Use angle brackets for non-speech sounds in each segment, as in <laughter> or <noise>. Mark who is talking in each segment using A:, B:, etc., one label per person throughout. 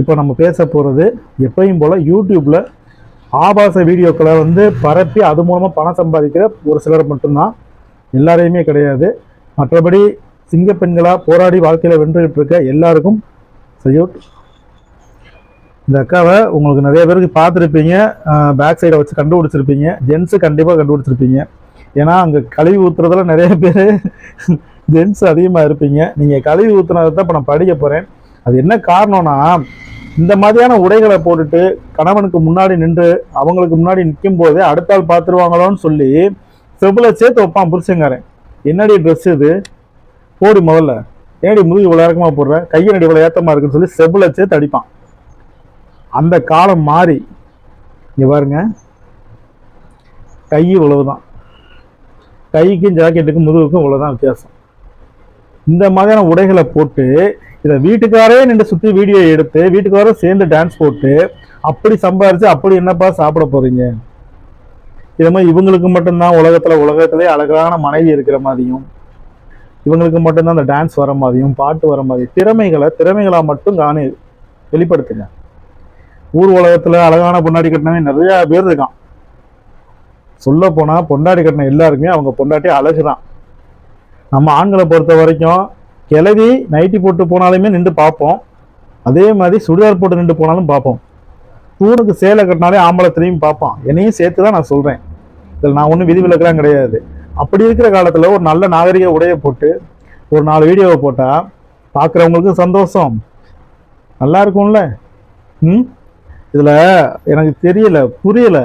A: இப்போ நம்ம பேச போகிறது எப்பயும் போல் யூடியூப்பில் ஆபாச வீடியோக்களை வந்து பரப்பி அது மூலமாக பணம் சம்பாதிக்கிற ஒரு சிலர் மட்டும்தான். எல்லாரையுமே கிடையாது. மற்றபடி சிங்க பெண்களாக போராடி வாழ்க்கையில் வென்றுகிட்டு இருக்க எல்லாருக்கும் சல்யூட். இந்த அக்காவை உங்களுக்கு நிறைய பேருக்கு பார்த்துருப்பீங்க. பேக் சைடை வச்சு கண்டுபிடிச்சிருப்பீங்க. ஜென்ஸு கண்டிப்பாக கண்டுபிடிச்சிருப்பீங்க. ஏன்னா அங்கே கழுவி ஊற்றுறதுல நிறைய பேர் ஜென்ஸ் <laughs> அதிகமாக இருப்பீங்க. நீங்கள் கழுவி ஊற்றுனதை தான் இப்போ நான் படிக்க போகிறேன் அது என்ன காரணம்னா இந்த மாதிரியான உடைகளை போட்டுட்டு கணவனுக்கு முன்னாடி நின்று அவங்களுக்கு முன்னாடி நிற்கும் போதே அடுத்த ஆள் பார்த்துருவாங்களோன்னு சொல்லி செவ்வளோ சேர்த்து வைப்பான் புருஷங்காரன் என்னடி ட்ரெஸ் இது? போடு முதல்ல. ஏடி முதுகு இவ்வளோ இறக்கமாக போடுற? கையனடி இவ்வளோ ஏத்தமாக இருக்குன்னு சொல்லி செவ்வளோ சேர்த்து அடிப்பான். அந்த காலம் மாறி இங்கே பாருங்க. கை இவ்வளவுதான். கைக்கும் ஜாக்கெட்டுக்கும் முதுகுக்கும் இவ்வளவுதான் வித்தியாசம். இந்த மாதிரியான உடைகளை போட்டு இதை வீட்டுக்காரே நின்று சுற்றி வீடியோ எடுத்து வீட்டுக்காரரும் சேர்ந்து டான்ஸ் போட்டு அப்படி சம்பாரிச்சு அப்படி என்னப்பா சாப்பிட போறீங்க? இது மாதிரி இவங்களுக்கு மட்டும்தான் உலகத்துல உலகத்திலே அழகான மனைவி இருக்கிற மாதிரியும் இவங்களுக்கு மட்டும்தான் அந்த டான்ஸ் வர மாதிரியும் பாட்டு வர மாதிரியும் திறமைகளை திறமைகளாக மட்டும் காணி வெளிப்படுத்துங்க. ஊர் உலகத்தில் அழகான பொண்டாடி கட்டினவே நிறையா பேர் இருக்கான். சொல்ல போனால் பொண்டாடி கட்டின எல்லாருக்குமே அவங்க பொண்டாட்டி அழகுதான். நம்ம ஆண்களை பொறுத்த வரைக்கும் கிளவி நைட்டி போட்டு போனாலுமே நின்று பார்ப்போம். அதே மாதிரி சுடிதார் போட்டு நின்று போனாலும் பார்ப்போம். தூணுக்கு சேலை கட்டினாலே ஆம்பளை திரும்பி பார்ப்பான். என்னையும் சேர்த்து தான் நான் சொல்கிறேன் இதில் நான் ஒன்றும் விதிவிலக்கெல்லாம் கிடையாது. அப்படி இருக்கிற காலத்தில் ஒரு நல்ல நாகரிக உடையை போட்டு ஒரு நாலு வீடியோவை போட்டால் பார்க்குறவங்களுக்கும் சந்தோஷம். நல்லா இருக்கும்ல? ம்? இதில் எனக்கு தெரியல புரியல.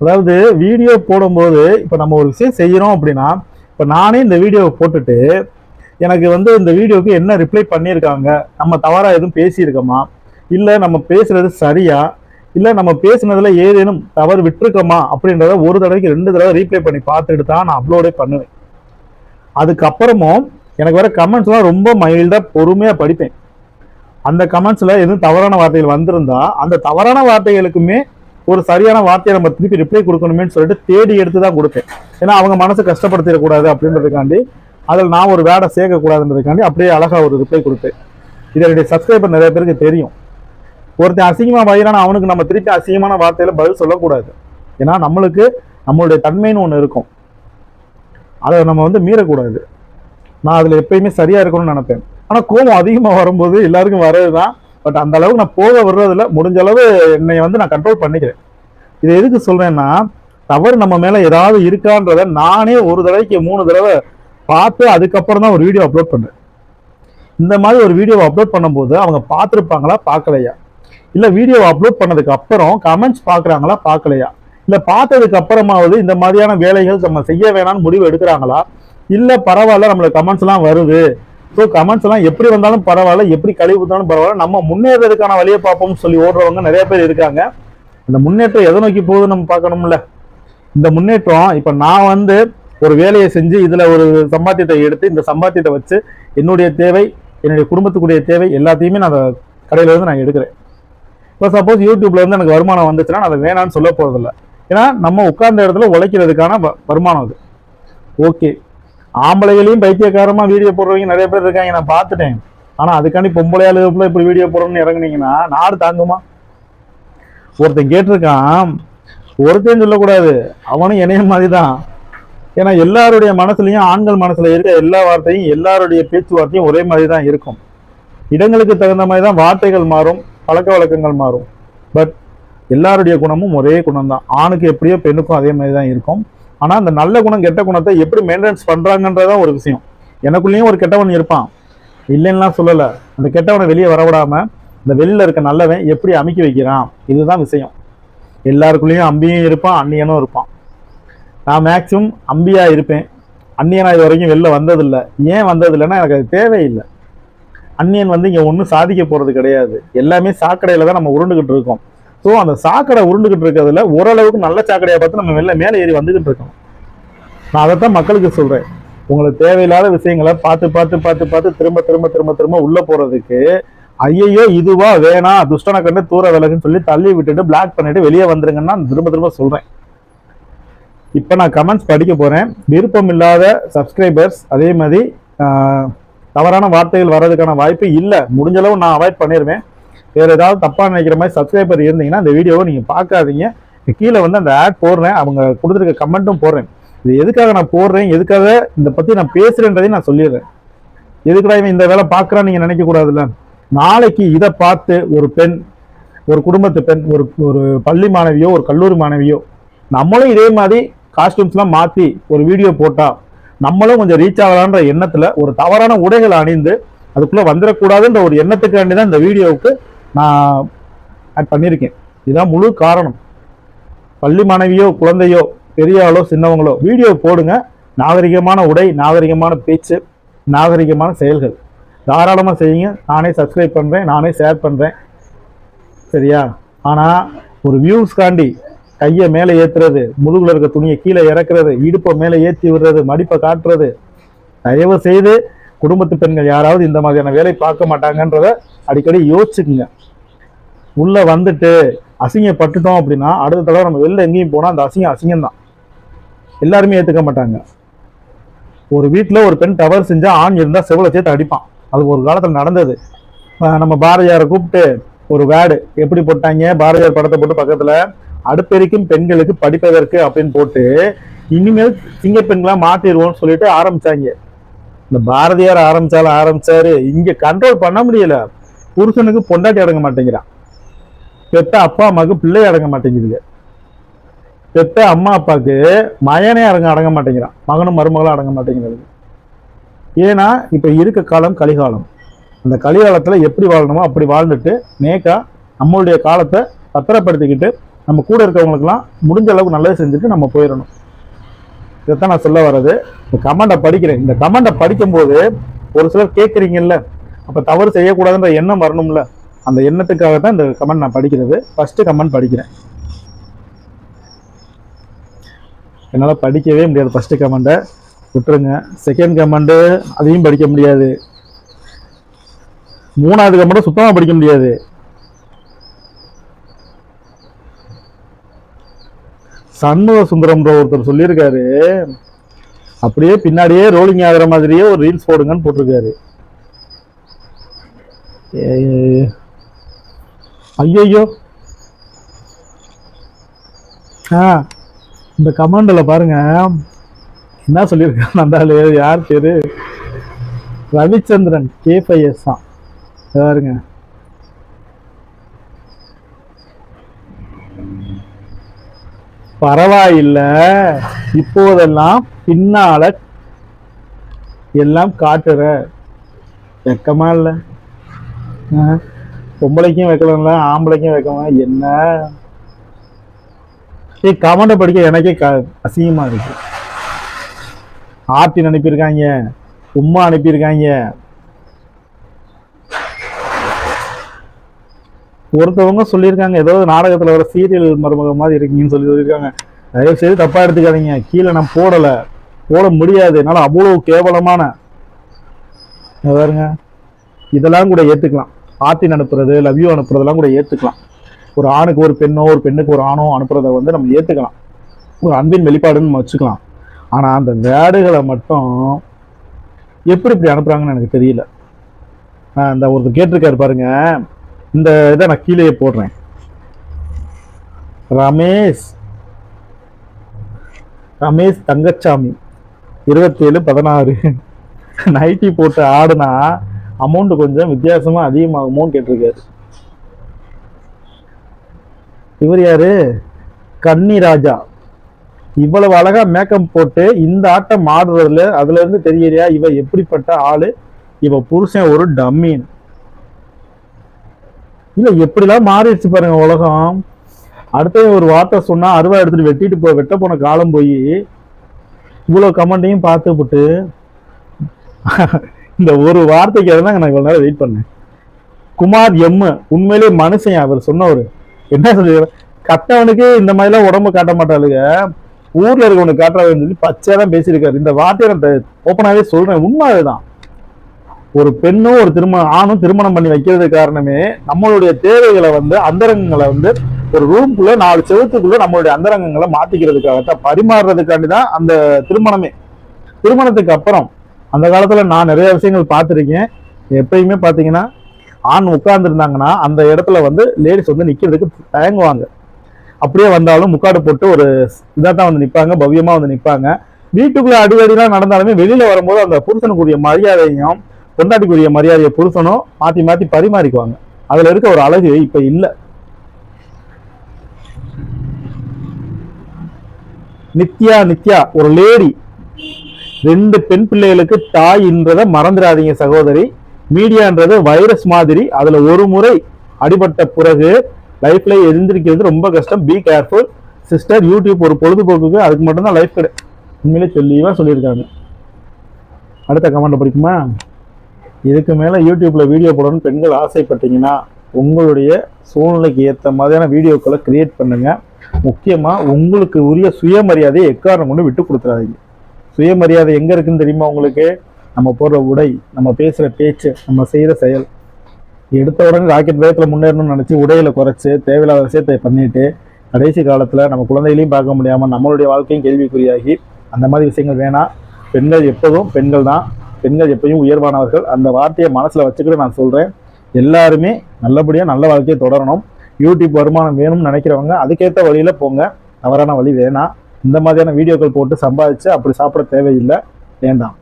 A: அதாவது வீடியோ போடும்போது இப்போ நம்ம ஒரு விஷயம் செய்கிறோம் அப்படின்னா இப்போ நானே இந்த வீடியோவை போட்டுட்டு எனக்கு வந்து இந்த வீடியோக்கு என்ன ரிப்ளை பண்ணியிருக்காங்க? நம்ம தவறாக எதுவும் பேசியிருக்கோமா? இல்லை நம்ம பேசுறது சரியா? இல்லை நம்ம பேசுனதில் ஏதேனும் தவறு விட்டுருக்கோமா? அப்படின்றத ஒரு தடவைக்கு ரெண்டு தடவை ரீப்ளை பண்ணி பார்த்துட்டு தான் நான் அப்லோடே பண்ணுவேன். அதுக்கப்புறமும் எனக்கு வர கமெண்ட்ஸ்லாம் ரொம்ப மைல்டாக பொறுமையாக படிப்பேன். அந்த கமெண்ட்ஸில் எதுவும் தவறான வார்த்தைகள் வந்திருந்தா அந்த தவறான வார்த்தைகளுக்குமே ஒரு சரியான வார்த்தையை நம்ம திருப்பி ரிப்ளை கொடுக்கணுமேனு சொல்லிட்டு தேடி எடுத்து தான் கொடுப்பேன். ஏன்னா அவங்க மனசை கஷ்டப்படுத்திடக்கூடாது அப்படின்றதுக்காண்டி அதில் நான் ஒரு வேடை சேர்க்கக்கூடாதுன்றதுக்காண்டி அப்படியே அழகாக ஒரு ரிப்ளை கொடுப்பேன் இது என்னுடைய சப்ஸ்கிரைபர் நிறைய பேருக்கு தெரியும். ஒருத்தன் அசிங்கமாக வயிறான அவனுக்கு நம்ம திருப்பி அசிங்கமான வார்த்தையில் பதில் சொல்லக்கூடாது. ஏன்னா நம்மளுக்கு நம்மளுடைய தன்மைன்னு ஒன்று இருக்கும். அதை நம்ம வந்து மீறக்கூடாது. நான் அதில் எப்பயுமே சரியாக இருக்கணும்னு நினைப்பேன். ஆனால் கோபம் அதிகமாக வரும்போது எல்லாருக்கும் வர்றது தான் பட் அந்த அளவுக்கு நான் போக வர்றதில்ல முடிஞ்ச அளவு என்னை வந்து நான் கண்ட்ரோல் பண்ணிக்கிறேன். இதை எதுக்கு சொல்கிறேன்னா தவறு நம்ம மேலே ஏதாவது இருக்கான்றத நானே ஒரு தடவைக்கு மூணு தடவை பார்த்து அதுக்கப்புறம் தான் ஒரு வீடியோ அப்லோட் பண்ணேன் இந்த மாதிரி ஒரு வீடியோவை அப்லோட் பண்ணும்போது அவங்க பார்த்துருப்பாங்களா? பார்க்கலையா? இல்லை வீடியோவை அப்லோட் பண்ணதுக்கு அப்புறம் கமெண்ட்ஸ் பார்க்குறாங்களா? பார்க்கலையா? இல்லை பார்த்ததுக்கு அப்புறமாவது இந்த மாதிரியான வேலைகள் நம்ம செய்ய வேணாம்னு முடிவு எடுக்கிறாங்களா? இல்லை பரவாயில்ல நம்மளுக்கு கமெண்ட்ஸ்லாம் வருது. ஸோ கமெண்ட்ஸ்லாம் எப்படி வந்தாலும் பரவாயில்ல எப்படி கழிவு ஊத்தாலும் பரவாயில்ல. நம்ம முன்னேறதுக்கான வழியை பார்ப்போம்னு சொல்லி ஓடுறவங்க நிறைய பேர் இருக்காங்க. இந்த முன்னேற்றம் எதை நோக்கி போகுதுன்னு நம்ம பார்க்கணும்ல? இந்த முன்னேற்றம் இப்போ நான் வந்து ஒரு வேலையை செஞ்சு இதில் ஒரு சம்பாத்தியத்தை எடுத்து இந்த சம்பாத்தியத்தை வச்சு என்னுடைய தேவை என்னுடைய குடும்பத்துக்குரிய தேவை எல்லாத்தையுமே நான் அதை கடையிலேருந்து நான் எடுக்கிறேன். இப்போ சப்போஸ் யூடியூப்லேருந்து எனக்கு வருமானம் வந்துச்சுன்னா நான் அதை வேணாம்னு சொல்ல போகிறதில்ல ஏன்னா நம்ம உட்கார்ந்த இடத்துல உழைக்கிறதுக்கான வருமானம் அது. ஓகே. ஆம்பளைகளையும் பைத்தியக்காரமாக வீடியோ போடுறவங்க நிறைய பேர் இருக்காங்க நான் பார்த்துட்டேன். ஆனால் அதுக்காண்டி பொம்பளையாளுக்குள்ள இப்படி வீடியோ போடணும்னு இறங்குனீங்கன்னா நாடு தாங்குமா? ஒருத்தன் கேட்டிருக்கான் ஒருத்தன் சொல்லக்கூடாது. அவனும் இணைய மாதிரி தான் ஏன்னா எல்லாருடைய மனசுலையும் ஆண்கள் மனசுல இருக்க எல்லா வார்த்தையும் எல்லாருடைய பேச்சுவார்த்தையும் ஒரே மாதிரி தான் இருக்கும். இடங்களுக்கு தகுந்த மாதிரி தான் வார்த்தைகள் மாறும் பழக்க வழக்கங்கள் மாறும். பட் எல்லாருடைய குணமும் ஒரே குணம் தான் ஆணுக்கு எப்படியோ பெண்ணுக்கும் அதே மாதிரி தான் இருக்கும். ஆனா அந்த நல்ல குணம் கெட்ட குணத்தை எப்படி மெயின்டெனன்ஸ் பண்றாங்கன்றதான் ஒரு விஷயம். எனக்குள்ளேயும் ஒரு கெட்டவன் இருப்பான். இல்லைன்னுலாம் சொல்லலை. அந்த கெட்டவனை வெளியே வரவிடாம இந்த வெளியில இருக்க நல்லவன் எப்படி அமைக்க வைக்கிறான்? இதுதான் விஷயம். எல்லாருக்குள்ளேயும் அம்பியும் இருப்பான் அன்னியனும் இருப்பான். நான் மேக்சிமம் அம்பியாக இருப்பேன். அந்நியனா இது வரைக்கும் வெளில வந்ததில்லை. ஏன் வந்ததில்லைன்னா எனக்கு அது தேவையில்லை. அந்நியன் வந்து இங்கே ஒன்றும் சாதிக்க போகிறது கிடையாது. எல்லாமே சாக்கடையில் தான் நம்ம உருண்டுகிட்டு இருக்கோம். ஸோ அந்த சாக்கடை உருண்டுகிட்டு இருக்கிறதுல ஓரளவுக்கு நல்ல சாக்கடையை பார்த்து நம்ம வெளில மேலே ஏறி வந்துக்கிட்டு இருக்கோம் நான் அதைத்தான் மக்களுக்கு சொல்கிறேன் உங்களுக்கு தேவையில்லாத விஷயங்களை பார்த்து பார்த்து பார்த்து பார்த்து திரும்ப திரும்ப திரும்ப திரும்ப உள்ளே போகிறதுக்கு ஐயையோ இதுவா வேணாம் துஷ்டனை கண்டு தூர விலகுன்னு சொல்லி தள்ளி விட்டுட்டு பிளாக் பண்ணிட்டு வெளியே வந்துருங்கன்னா நான் திரும்ப திரும்ப சொல்கிறேன் இப்போ நான் கமெண்ட்ஸ் படிக்க போகிறேன் விருப்பம் இல்லாத சப்ஸ்கிரைபர்ஸ் அதே மாதிரி தவறான வார்த்தைகள் வர்றதுக்கான வாய்ப்பு இல்லை. முடிஞ்சளவு நான் அவாய்ட் பண்ணிடுவேன் வேறு ஏதாவது தப்பாக நினைக்கிற மாதிரி சப்ஸ்கிரைபர் இருந்தீங்கன்னா அந்த வீடியோவை நீங்கள் பார்க்காதீங்க. கீழே வந்து அந்த ஆட் போடுறேன். அவங்க கொடுத்துருக்க கமெண்ட்டும் போடுறேன். இது எதுக்காக நான் போடுறேன்? எதுக்காக இந்த பற்றி நான் பேசுகிறேன்றதையும் நான் சொல்லிடுறேன். எதுக்குடா இவன் இந்த வேலை பார்க்குறான்னு நீங்கள் நினைக்கக்கூடாதுல்ல நாளைக்கு இதை பார்த்து ஒரு பெண் ஒரு குடும்பத்து பெண் ஒரு ஒரு பள்ளி மாணவியோ ஒரு கல்லூரி மாணவியோ நம்மளும் இதே மாதிரி காஸ்டியூம்ஸ்லாம் மாற்றி ஒரு வீடியோ போட்டால் நம்மளும் கொஞ்சம் ரீச் ஆகலான்ற எண்ணத்தில் ஒரு தவறான உடைகளை அணிந்து அதுக்குள்ளே வந்துடக்கூடாதுன்ற ஒரு எண்ணத்துக்காண்டி தான் இந்த வீடியோவுக்கு நான் ஆட் பண்ணியிருக்கேன். இதுதான் முழு காரணம். பள்ளி மாணவியோ குழந்தையோ பெரியாளோ சின்னவங்களோ வீடியோ போடுங்க. நாகரிகமான உடை நாகரிகமான பேச்சு நாகரிகமான செயல்கள். தாராளமாக செய்யுங்க. நானே சப்ஸ்கிரைப் பண்ணுறேன் நானே ஷேர் பண்ணுறேன் சரியா? ஆனால் ஒரு வியூஸ்காண்டி கையை மேலே ஏற்றுறது முதுகுல இருக்க துணியை கீழே இறக்குறது இடுப்பை மேலே ஏற்றி விடுறது மடிப்பை காட்டுறது. தயவு செய்து குடும்பத்து பெண்கள் யாராவது இந்த மாதிரியான வேலை பார்க்க மாட்டாங்கன்றத அடிக்கடி யோசிச்சுக்குங்க. உள்ள வந்துட்டு அசிங்கப்பட்டுட்டோம் அப்படின்னா அடுத்த தடவை நம்ம வெளில எங்கேயும் போனால் அந்த அசிங்கம் அசிங்கம் தான் எல்லாருமே ஏற்றுக்க மாட்டாங்க. ஒரு வீட்டில் ஒரு பெண் தவறு செஞ்சால் ஆண் இருந்தால் செவ்வளை சேர்த்து அடிப்பான். அது ஒரு காலத்தில் நடந்தது. நம்ம பாரதியாரை கூப்பிட்டு ஒரு வேடு எப்படி போட்டாங்க? பாரதியார் படத்தை போட்டு பக்கத்தில் அடுப்பெருக்கும் பெண்களுக்கு படிப்பதற்கு அப்படின்னு போட்டு இனிமேல் சிங்க பெண்களா மாட்டிடுவோம்னு சொல்லிட்டு ஆரம்பிச்சாங்க. இந்த பாரதியார் ஆரம்பிச்சாலும் ஆரம்பிச்சாரு. இங்க கண்ட்ரோல் பண்ண முடியல. புருஷனுக்கு பொண்டாட்டி அடங்க மாட்டேங்கிறான். பெத்த அப்பா அம்மாவுக்கு பிள்ளை அடங்க மாட்டேங்குதுங்க. பெத்த அம்மா அப்பாவுக்கு மகனே அடங்க அடங்க மாட்டேங்கிறான். மகனும் மருமகளும் அடங்க மாட்டேங்கிறது ஏன்னா இப்ப இருக்க காலம் கலிகாலம். அந்த கலிகாலத்துல எப்படி வாழணுமோ அப்படி வாழ்ந்துட்டு நேக்கா நம்மளுடைய காலத்தை பத்திரப்படுத்திக்கிட்டு நம்ம கூட இருக்கவங்களுக்கெல்லாம் முடிஞ்ச அளவுக்கு நல்லது செஞ்சுட்டு நம்ம போயிடணும். இதைத்தான் நான் சொல்ல வர்றது. இந்த கமெண்டை படிக்கிறேன். இந்த கமெண்டை படிக்கும்போது ஒரு சிலர் கேட்குறீங்கல்ல அப்போ தவறு செய்யக்கூடாதுன்ற எண்ணம் வரணும்ல. அந்த எண்ணத்துக்காக தான் இந்த கமெண்ட் நான் படிக்கிறது. ஃபஸ்ட்டு கமெண்ட் படிக்கிறேன். என்னால் படிக்கவே முடியாது ஃபஸ்ட்டு கமெண்ட்டை விட்டுருங்க. செகண்ட் கமெண்டு அதையும் படிக்க முடியாது. மூணாவது கமெண்ட்டை சுத்தமாக படிக்க முடியாது. சண்முக சுந்தரம்ன்ற ஒருத்தர் சொல்லியிருக்காரு. அப்படியே பின்னாடியே ரோலிங் ஆகிற மாதிரியே ஒரு ரீல்ஸ் போடுங்கன்னு போட்டிருக்காரு. ஐயோ ஆ இந்த கமாண்டில் பாருங்க. என்ன சொல்லியிருக்காரு அந்த யார் பேர்? ரவிச்சந்திரன் கேஃபைஎஸ் தான் பாருங்க. பரவாயில்ல. இப்போதெல்லாம் பின்னால எல்லாம் காட்டுற. வெக்கமா இல்ல? ஆ, பொம்பளைக்கும் வைக்கலாம்ல ஆம்பளைக்கும் வைக்கலாம் என்ன? ஏய் கமெண்ட்டை படிக்க எனக்கே க அசிங்கமா இருக்கு. ஆர்டின் அனுப்பியிருக்காங்க உம்மா அனுப்பியிருக்காங்க. ஒருத்தவங்க சொல்லியிருக்காங்க. ஏதோ நாடகத்தில் வர சீரியல் மருமக மாதிரி இருக்கீங்கன்னு சொல்லி சொல்லியிருக்காங்க. தயவு செய்து தப்பாக எடுத்துக்காதீங்க. கீழே நான் போடலை. போட முடியாது. என்னால் அவ்வளோ கேவலமான பாருங்க. இதெல்லாம் கூட ஏற்றுக்கலாம் ஆத்தின் அனுப்புறது லவ்யூ அனுப்புறதெல்லாம் கூட ஏற்றுக்கலாம் ஒரு ஆணுக்கு ஒரு பெண்ணோ ஒரு பெண்ணுக்கு ஒரு ஆணோ அனுப்புறத வந்து நம்ம ஏற்றுக்கலாம் ஒரு அன்பின் வெளிப்பாடுன்னு நம்ம வச்சுக்கலாம். ஆனால் அந்த வேடுகளை மட்டும் எப்படி இப்படி அனுப்புகிறாங்கன்னு எனக்கு தெரியல. அந்த ஒருத்தர் கேட்டிருக்காரு பாருங்கள் இந்த இதை நான் கீழே போடுறேன். ரமேஷ். ரமேஷ் தங்கச்சாமி. இருபத்தேழு பதினாறு. நைட்டி போட்டு ஆடுனா அமௌண்ட் கொஞ்சம் வித்தியாசமா அதிகமாகுமோன்னு கேட்டிருக்காரு. இவர் யாரு? கன்னி ராஜா. இவ்வளவு அழகா மேக்கப் போட்டு இந்த ஆட்டம் ஆடுறதுல அதுல இருந்து தெரியலையா? இவ எப்படிப்பட்ட ஆளு? இவ புருஷன் ஒரு டம்மின் இல்லை எப்படிலாம் மாறிடுச்சு பாருங்க உலகம். அடுத்த ஒரு வார்த்தை சொன்னால் அருவா எடுத்துட்டு வெட்டிட்டு போ வெட்ட போன காலம் போய் இவ்வளோ கமெண்ட்டையும் பார்த்து விட்டு இந்த ஒரு வார்த்தைக்காக தான் நான் இவ்வளோ நேரம் வெயிட் பண்ணேன். குமார் எம் உண்மையிலேயே மனுஷன் அவர் சொன்னவர். என்ன சொல்லி கட்டவனுக்கு இந்த மாதிரிலாம் உடம்பு காட்ட மாட்டாளுங்க ஊரில் இருக்கவனுக்கு காட்டுறாங்கன்னு சொல்லி பச்சையாக தான் பேசியிருக்காரு. இந்த வார்த்தையை நான் ஓப்பனாகவே சொல்கிறேன் உண்மை அதுதான் ஒரு பெண்ணும் ஒரு திருமணம் ஆணும் திருமணம் பண்ணி வைக்கிறது காரணமே நம்மளுடைய தேவைகளை வந்து அந்தரங்கங்களை வந்து ஒரு ரூம்குள்ள நாலு செவத்துக்குள்ள நம்மளுடைய அந்தரங்கங்களை மாத்திக்கிறதுக்காகத்தான் பரிமாறுறதுக்காண்டி தான் அந்த திருமணமே. திருமணத்துக்கு அப்புறம் அந்த காலத்துல நான் நிறைய விஷயங்கள் பார்த்துருக்கேன். எப்பயுமே பார்த்தீங்கன்னா ஆண் உட்கார்ந்துருந்தாங்கன்னா அந்த இடத்துல வந்து லேடிஸ் வந்து நிற்கிறதுக்கு தயங்குவாங்க. அப்படியே வந்தாலும் முக்காடு போட்டு ஒரு இதாக தான் வந்து நிற்பாங்க பவ்யமாக வந்து நிற்பாங்க வீட்டுக்குள்ளே அடிவடிலாம் நடந்தாலுமே வெளியில் வரும்போது அந்த புருஷனுக்குரிய மரியாதையும் பொண்டாட்டிக்குரிய மரியாதையை புருஷனும் மாத்தி மாத்தி பரிமாறிக்குவாங்க. அதுல இருக்க ஒரு அழகு இப்ப இல்ல. நித்யா நித்யா ஒரு லேடி ரெண்டு பெண் பிள்ளைகளுக்கு தாய்ன்றதை மறந்துடாதீங்க சகோதரி. மீடியான்றது வைரஸ் மாதிரி. அதுல ஒரு முறை அடிபட்ட பிறகு லைஃப்ல எழுந்திருக்கிறது ரொம்ப கஷ்டம். பி கேர்ஃபுல் சிஸ்டர் யூடியூப் ஒரு பொழுதுபோக்குக்கு அதுக்கு மட்டும்தான் லைஃப் கிடை உண்மையிலே சொல்லிவா சொல்லியிருக்காங்க. அடுத்த கமெண்ட் படிக்குமா இதுக்கு மேலே யூடியூப்பில் வீடியோ போடணும்னு பெண்கள் ஆசைப்பட்டீங்கன்னா உங்களுடைய சூழ்நிலைக்கு ஏற்ற மாதிரியான வீடியோக்களை கிரியேட் பண்ணுங்கள் முக்கியமாக உங்களுக்கு உரிய சுயமரியாதையை எக்காரணம் கொண்டு விட்டு கொடுத்துறாதீங்க. சுயமரியாதை எங்கே இருக்குன்னு தெரியுமா உங்களுக்கு? நம்ம போடுற உடை நம்ம பேசுகிற பேச்சு நம்ம செய்கிற செயல். எடுத்த உடனே ராக்கெட் வேகத்தில் முன்னேறணும்னு நினச்சி உடையில குறைச்சி தேவையில்லாத விஷயத்தை பண்ணிவிட்டு கடைசி காலத்தில் நம்ம குழந்தைகளையும் பார்க்க முடியாமல் நம்மளுடைய வாழ்க்கையும் கேள்விக்குறியாகி அந்த மாதிரி விஷயங்கள் வேணாம். பெண்கள் எப்போதும் பெண்கள் தான் பெண்கள் எப்பயும் உயர்வானவர்கள். அந்த வார்த்தையை மனசில் வச்சுக்கிட்டு நான் சொல்கிறேன் எல்லாருமே நல்லபடியாக நல்ல வாழ்க்கையை தொடரணும். யூடியூப் வருமானம் வேணும்னு நினைக்கிறவங்க அதுக்கேற்ற வழியில் போங்க. தவறான வழி வேணாம். இந்த மாதிரியான வீடியோக்கள் போட்டு சம்பாதிச்சு அப்படி சாப்பிட தேவையில்லை. வேண்டாம்.